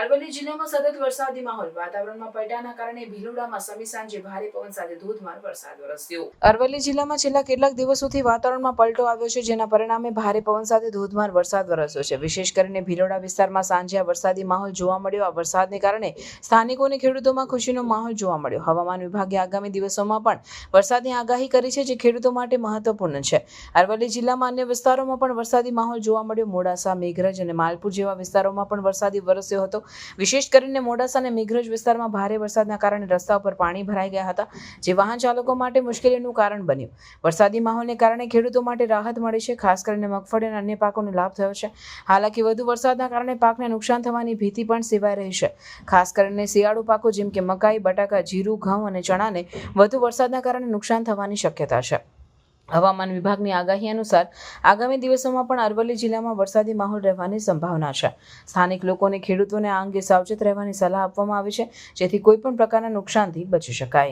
અરવલ્લી જિલ્લામાં સતત વરસાદી માહોલ. વાતાવરણમાં પલટાના કારણે ભીલોડામાં સમી સાંજે ભારે પવન સાથે ધોધમાર વરસાદ વરસ્યો. અરવલ્લી જિલ્લામાં છેલ્લા કેટલાક દિવસોથી વાતાવરણમાં પલટો આવ્યો છે, જેના પરિણામે ભારે પવન સાથે ધોધમાર વરસાદ વરસ્યો છે. વિશેષ કરીને ભીલોડા વિસ્તારમાં સાંજે આ વરસાદી માહોલ જોવા મળ્યો. આ વરસાદને કારણે સ્થાનિકો અને ખેડૂતોમાં ખુશીનો માહોલ જોવા મળ્યો. હવામાન વિભાગે આગામી દિવસોમાં પણ વરસાદની આગાહી કરી છે, જે ખેડૂતો માટે મહત્વપૂર્ણ છે. અરવલ્લી જિલ્લામાં અન્ય વિસ્તારોમાં પણ વરસાદી માહોલ જોવા મળ્યો. મોડાસા, મેઘરજ અને માલપુર જેવા વિસ્તારોમાં પણ વરસાદી વરસ્યો હતો. વિશેષ કરીને મોડાસા અને મેઘરજ વિસ્તારમાં ભારે વરસાદના કારણે રસ્તા ઉપર પાણી ભરાઈ ગયા હતા, જે વાહન ચાલકો માટે મુશ્કેલીનું કારણ બન્યું. વરસાદી માહોલને કારણે ખેડૂતો માટે રાહત મળી છે, ખાસ કરીને મગફળી અને અન્ય પાકોને લાભ થયો છે. હાલાકી વધુ વરસાદના કારણે પાકને નુકસાન થવાની ભીતિ પણ સેવાઈ રહી છે. ખાસ કરીને શિયાળુ પાકો જેમ કે મકાઈ, બટાકા, જીરું, ઘઉં અને ચણાને વધુ વરસાદના કારણે નુકસાન થવાની શક્યતા છે. હવામાન વિભાગની આગાહી અનુસાર આગામી દિવસોમાં પણ અરવલ્લી જિલ્લામાં વરસાદી માહોલ રહેવાની સંભાવના છે. સ્થાનિક લોકોને ખેડૂતોને આ અંગે સાવચેત રહેવાની સલાહ આપવામાં આવી છે, જેથી કોઈપણ પ્રકારના નુકસાનથી બચી શકાય.